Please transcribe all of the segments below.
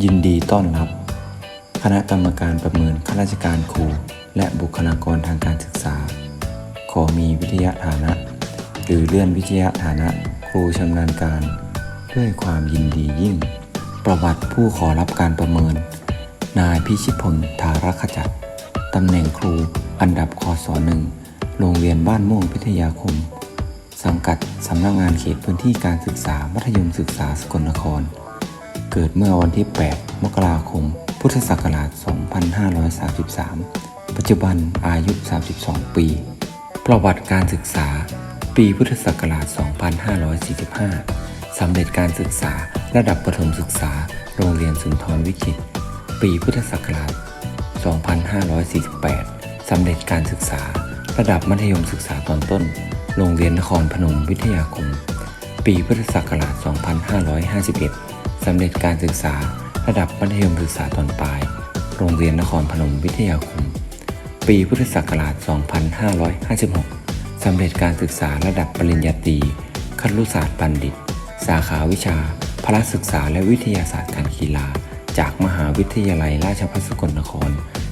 ยินดีต้อนรับ คณะกรรมการประเมินข้าราชการครู และบุคลากรทางการศึกษา ขอมีวิทยาฐานะ หรือเลื่อนวิทยาฐานะครูชำนาญการ ด้วยความยินดียิ่ง ประวัติผู้ขอรับการประเมิน นายพิชิตพลธารขจัดตำแหน่งครูอันดับคศหนึ่งโรงเรียนบ้านม่วงพิทยาคม สังกัดสำนักงานเขตพื้นที่การศึกษามัธยมศึกษาสกลนคร เกิดเมื่อวันที่ 8 มกราคม พุทธศักราช 2533 ปัจจุบันอายุ 32 ปี ประวัติการศึกษา ปีพุทธศักราช 2545 สำเร็จการศึกษาระดับประถมศึกษา โรงเรียนสุนทรวิจิต ปีพุทธศักราช 2548 สำเร็จการศึกษา ระดับมัธยมศึกษาตอนต้น โรงเรียนนครพนมวิทยาคม ปีพุทธศักราช 2551 สำเร็จการศึกษาระดับมัธยมศึกษาตอนปลาย โรงเรียนนครพนมวิทยาคม ปีพุทธศักราช 2556 สำเร็จการศึกษาระดับปริญญาตรีครุศาสตร์บัณฑิต สาขาวิชาพละศึกษาและวิทยาศาสตร์การกีฬา จากมหาวิทยาลัยราชภัฏสกลนคร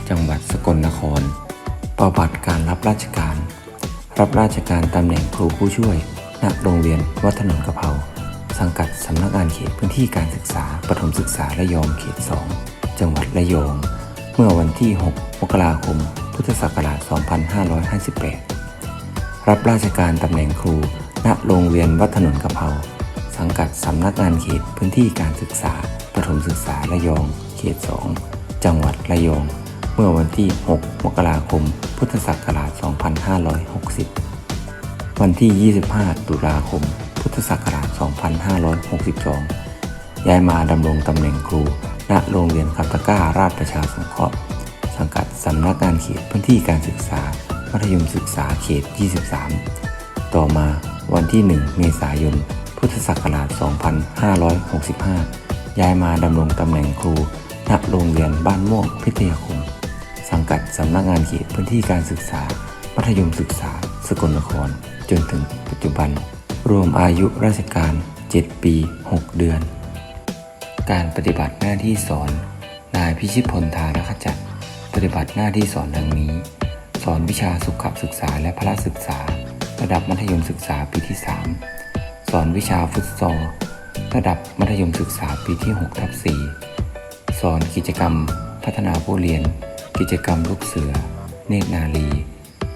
จังหวัดสกลนคร ประวัติการรับราชการ รับราชการตำแหน่งครูผู้ช่วยณโรงเรียนวัดถนนกระเพรา สังกัดสำนักงานเขตพื้นที่การศึกษาประถมศึกษาระยองเขต 2 จังหวัดระยอง เมื่อวันที่ 6 มกราคม พุทธศักราช 2558 รับราชการตำแหน่งครู ณ โรงเรียนวัดถนนกระเพราสังกัดสำนักงานเขตพื้นที่การศึกษาประถมศึกษาระยอง เขต 2 จังหวัดระยอง เมื่อวันที่ 6 มกราคม พุทธศักราช 2560 วันที่ 25 ตุลาคม พุทธศักราช 2562 ย้ายมาดำรงตำแหน่งครู ณ โรงเรียนคับตะก้าราชประชาสงเคราะห์ สังกัดสำนักงานเขตพื้นที่การศึกษา มัธยมศึกษาเขต 23 ต่อมาวันที่ 1 เมษายน พุทธศักราช 2565 ย้ายมาดำรงตำแหน่งครู ณ โรงเรียนบ้านม่วงพิทยาคม สังกัดสำนักงานเขตพื้นที่การศึกษา มัธยมศึกษา สกลนคร จนถึงปัจจุบัน รวมอายุราชการ 7 ปี 6 เดือน การปฏิบัติหน้าที่สอน นายพิชิตพลธารขจัดปฏิบัติหน้าที่สอนดังนี้ สอนวิชาสุขศึกษาและพละศึกษา ระดับมัธยมศึกษาปีที่ 3 สอนวิชาฟุตซอลระดับมัธยมศึกษาปีที่6ทับ4สอนกิจกรรม พัฒนาผู้เรียน กิจกรรมลูกเสือ เนตรนาลี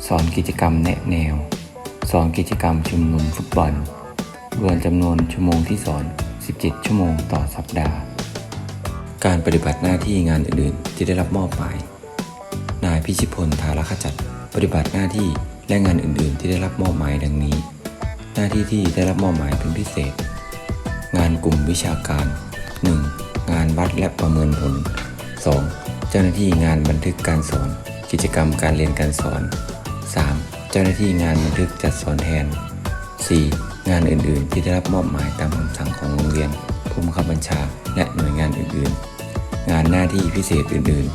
สอนกิจกรรมแนะแนว สอนกิจกรรมชุมนุมฟุตบอล รวมจำนวนชั่วโมงที่สอน 17 ชั่วโมงต่อสัปดาห์ การปฏิบัติหน้าที่งานอื่นๆ ที่ได้รับมอบหมาย นายพิชิพลธารขจัดปฏิบัติหน้าที่และงานอื่นๆ ที่ได้รับมอบหมายดังนี้ หน้าที่ที่ได้รับมอบหมายเป็นพิเศษ งานกลุ่มวิชาการ 1. งานวัดและประเมินผล 2. เจ้าหน้าที่งานบันทึกการสอน กิจกรรมการเรียนการสอน เจ้าหน้าที่งานบันทึกจัดสอนแทน 4. งานอื่นๆ ที่ได้รับมอบหมายตามคำสั่งของโรงเรียน ผู้บังคับบัญชา และหน่วยงานอื่นๆ งานหน้าที่พิเศษอื่น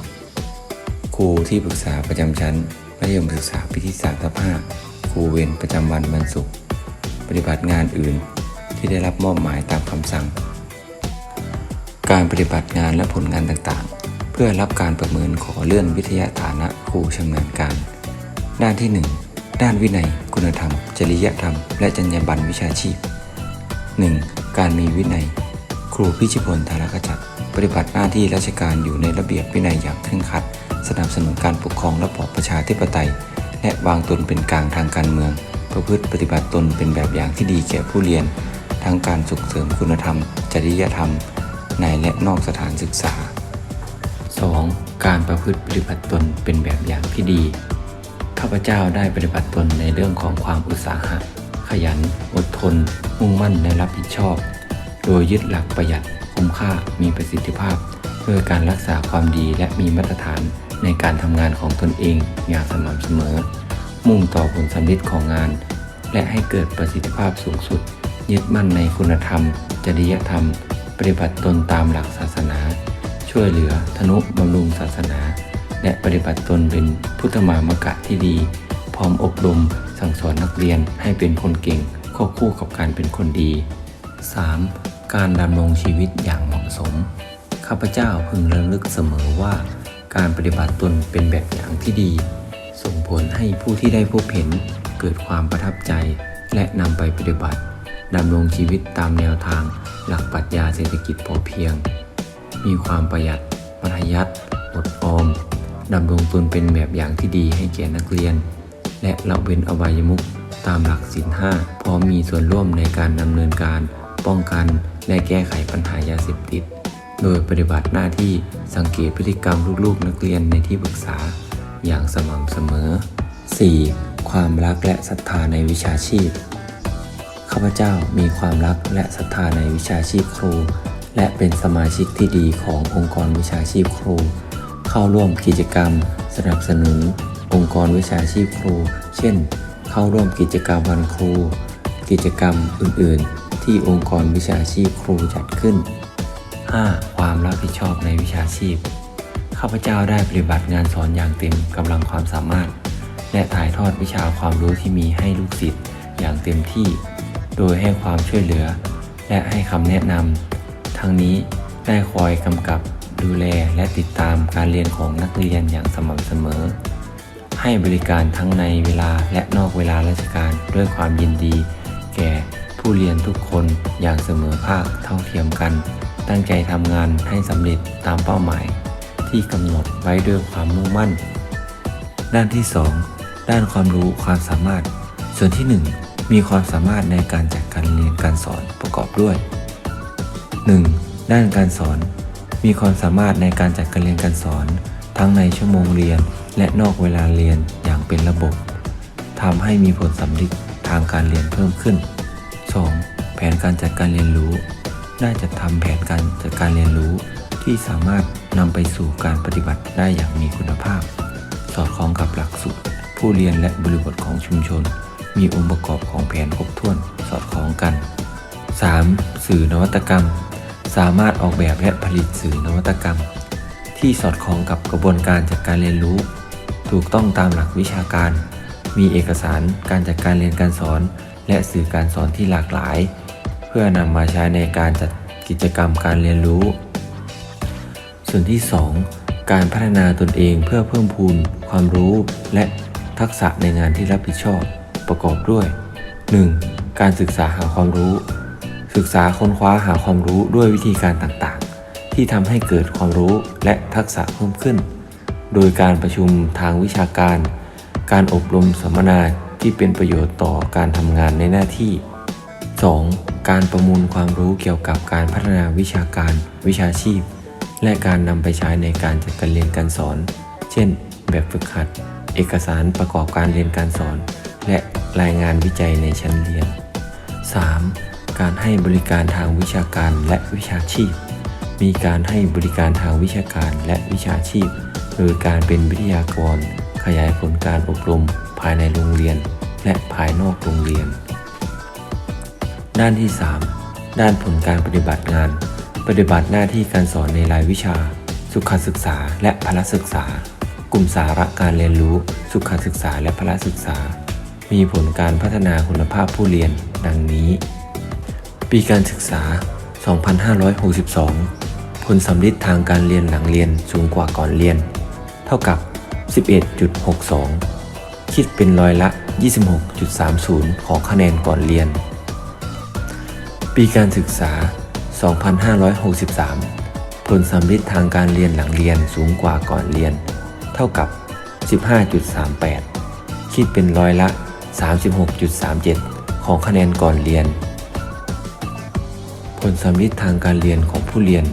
ๆ ครูที่ปรึกษาประจำชั้นมัธยมศึกษาปีที่3ทับ5ครูเวรประจำวันวันศุกร์ปฏิบัติงานอื่นที่ได้รับมอบหมายตามคำสั่ง การปฏิบัติงานและผลงานต่างๆ เพื่อรับการประเมินขอเลื่อนวิทยาฐานะครูชำนาญการ ด้านที่ 1 ด้านวินัย คุณธรรม จริยธรรม และจรรยาบรรณวิชาชีพ 1. การมีวินัย ครูพิชิพลธารกจัดปฏิบัติหน้าที่ราชการอยู่ในระเบียบวินัยอย่างเคร่งครัด สนับสนุนการปกครองระบอบประชาธิปไตย และวางตนเป็นกลางทางการเมือง ประพฤติปฏิบัติตนเป็นแบบอย่างที่ดีแก่ผู้เรียน ทั้งการส่งเสริมคุณธรรม จริยธรรม ในและนอกสถานศึกษา 2. การประพฤติปฏิบัติตนเป็นแบบอย่างที่ดี ข้าพเจ้าได้ปฏิบัติตนในเรื่องของความอุตสาหะ ขยัน อดทน มุ่งมั่นในรับผิดชอบ โดยยึดหลักประหยัด คุ้มค่า มีประสิทธิภาพ เพื่อการรักษาความดีและมีมาตรฐานในการทำงานของตนเองอย่างสม่ำเสมอ มุ่งต่อผลสำลิดของงาน และให้เกิดประสิทธิภาพสูงสุด ยึดมั่นในคุณธรรม จริยธรรม ปฏิบัติตนตามหลักศาสนา ช่วยเหลือธนุบำรุงศาสนา และปฏิบัติตนเป็นพุทธมามกะที่ดี พร้อมอบรมสั่งสอนนักเรียนให้เป็นคนเก่งควบคู่กับการเป็นคนดี 3. การดำรงชีวิตอย่างเหมาะสม ข้าพเจ้าพึงระลึกเสมอว่า การปฏิบัติตนเป็นแบบอย่างที่ดี ส่งผลให้ผู้ที่ได้พบเห็นเกิดความประทับใจ และนำไปปฏิบัติดำรงชีวิตตามแนวทาง หลักปรัชญาเศรษฐกิจพอเพียง มีความประหยัด ประหยัดอดออม ดำรงตนเป็นแบบอย่างที่ดีให้แก่นักเรียน และละเว้นอบายมุขตามหลักศีลห้าพร้อมมีส่วนร่วมในการดำเนินการป้องกันและแก้ไขปัญหายาเสพติด โดยปฏิบัติหน้าที่สังเกตพฤติกรรมลูกๆ นักเรียนในที่ปรึกษาอย่างสม่ำเสมอ 4. ความรักและศรัทธาในวิชาชีพ ข้าพเจ้ามีความรักและศรัทธาในวิชาชีพครู และเป็นสมาชิกที่ดีขององค์กรวิชาชีพครู เข้าร่วมกิจกรรม สนับสนุน องค์กรวิชาชีพครู เช่น เข้าร่วมกิจกรรมวันครู กิจกรรมอื่น ๆ ที่องค์กรวิชาชีพครูจัดขึ้น 5. ความรับผิดชอบในวิชาชีพ ข้าพเจ้าได้ปฏิบัติงานสอนอย่างเต็มกำลังความสามารถ และถ่ายทอดวิชาความรู้ที่มีให้ลูกศิษย์อย่างเต็มที่ โดยให้ความช่วยเหลือ และให้คำแนะนำทั้งนี้ได้คอยกำกับ ดูแลและติดตามการเรียนของนักเรียนอย่างสม่ำเสมอ ให้บริการทั้งในเวลาและนอกเวลาราชการด้วยความยินดี แก่ผู้เรียนทุกคนอย่างเสมอภาคเท่าเทียมกัน ตั้งใจทำงานให้สำเร็จตามเป้าหมาย ที่กำหนดไว้ด้วยความมุ่งมั่น ด้านที่ 2 ด้านความรู้ความสามารถ ส่วนที่ 1 มีความสามารถในการจัดการเรียนการสอนประกอบด้วย 1. ด้านการสอน มีความสามารถในการจัดการเรียนการสอน ทั้งในชั่วโมงเรียน และนอกเวลาเรียนอย่างเป็นระบบทำให้มีผลสำลิดทางการเรียนเพิ่มขึ้น 2. แผนการจัดการเรียนรู้ ได้จัดทำแผนการจัดการเรียนรู้ ที่สามารถนำไปสู่การปฏิบัติได้อย่างมีคุณภาพ สอดคล้องกับหลักสูตรผู้เรียนและบริบทของชุมชน มีองค์ประกอบของแผนครบถ้วนสอดคล้องกัน 3. สื่อนวัตกรรม สามารถออกแบบและผลิตสื่อนวัตกรรม ที่สอดคล้องกับกระบวนการจัดการเรียนรู้ ถูกต้องตามหลักวิชาการ มีเอกสารการจัดการเรียนการสอน และสื่อการสอนที่หลากหลาย เพื่อนำมาใช้ในการจัดกิจกรรมการเรียนรู้ ส่วนที่ 2 การพัฒนาตนเองเพื่อเพิ่มพูนความรู้ และทักษะในงานที่รับผิดชอบประกอบด้วย 1. การศึกษาหาความรู้ ศึกษาค้นคว้าหาความรู้ด้วยวิธีการต่างๆ ที่ทำให้เกิดความรู้และทักษะเพิ่มขึ้น โดยการประชุมทางวิชาการ การอบรมสัมมนาที่เป็นประโยชน์ต่อการทำงานในหน้าที่ 2. การประมูลความรู้เกี่ยวกับการพัฒนาวิชาการ วิชาชีพ และการนำไปใช้ในการจัดการเรียนการสอน เช่น แบบฝึกหัด เอกสารประกอบการเรียนการสอน และรายงานวิจัยในชั้นเรียน 3. การให้บริการทางวิชาการและวิชาชีพ มีการให้บริการทางวิชาการและวิชาชีพ โดยการเป็นวิทยากร ขยายผลการอบรมภายในโรงเรียน และภายนอกโรงเรียน ด้านที่ 3 ด้านผลการปฏิบัติงาน ปฏิบัติหน้าที่การสอนในรายวิชา สุขศึกษาและพละศึกษา กลุ่มสาระการเรียนรู้ สุขศึกษาและพละศึกษา มีผลการพัฒนาคุณภาพผู้เรียน ดังนี้ ปีการศึกษา 2562 ผลสำลิดทางการเรียนหลังเรียนสูงกว่าก่อนเรียน เท่ากับ 11.62 คิดเป็นร้อยละ 26.30 ของคะแนนก่อนเรียน ปีการศึกษา 2563 ผลสำลิดทางการเรียนหลังเรียนสูงกว่าก่อนเรียน เท่ากับ 15.38 คิดเป็นร้อยละ 36.37 ของคะแนนก่อนเรียน ผลสำลิดทางการเรียนของผู้เรียน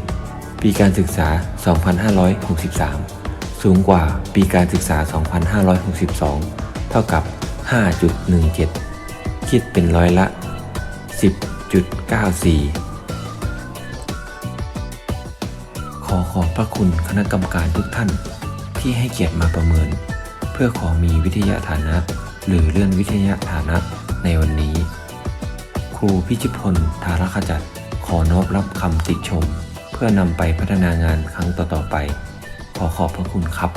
ปีการศึกษา 2563 สูงกว่าปีการศึกษา 2562 เท่ากับ 5.17 คิดเป็นร้อยละ 10.94 ขอขอบพระคุณคณะกรรมการทุกท่านที่ให้เกียรติมาประเมิน เพื่อขอมีวิทยาฐานะ หรือเลื่อนวิทยาฐานะในวันนี้ ครูพิชิตพลธารขจัด ขอนอบรับคำติชม เพื่อนำไปพัฒนางานครั้งต่อๆไป ขอขอบพระคุณครับ